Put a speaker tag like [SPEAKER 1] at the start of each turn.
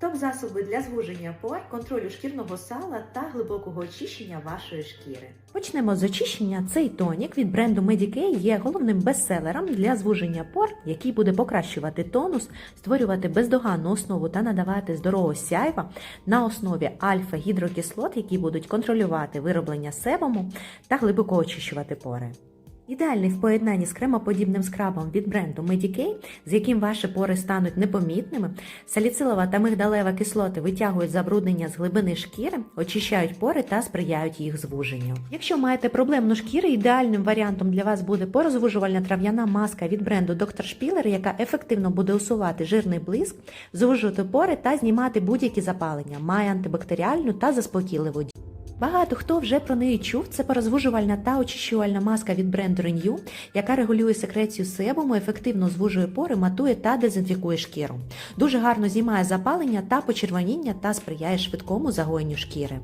[SPEAKER 1] Топ-засоби для звуження пор, контролю шкірного сала та глибокого очищення вашої шкіри. Почнемо з очищення. Цей тонік від бренду Medicare є головним бестселером для звуження пор, який буде покращувати тонус, створювати бездоганну основу та надавати здорового сяйва на основі альфа-гідрокислот, які будуть контролювати вироблення себуму та глибоко очищувати пори. Ідеальний в поєднанні з кремоподібним скрабом від бренду Medicare, з яким ваші пори стануть непомітними, саліцилова та мигдалева кислоти витягують забруднення з глибини шкіри, очищають пори та сприяють їх звуженню. Якщо маєте проблемну шкіру, ідеальним варіантом для вас буде порозвужувальна трав'яна маска від бренду Dr. Spiller, яка ефективно буде усувати жирний блиск, звужувати пори та знімати будь-які запалення, має антибактеріальну та заспокійливу дію. Багато хто вже про неї чув. Це порозвужувальна та очищувальна маска від бренду Renew, яка регулює секрецію себуму, ефективно звужує пори, матує та дезінфікує шкіру. Дуже гарно знімає запалення та почервоніння та сприяє швидкому загоєнню шкіри.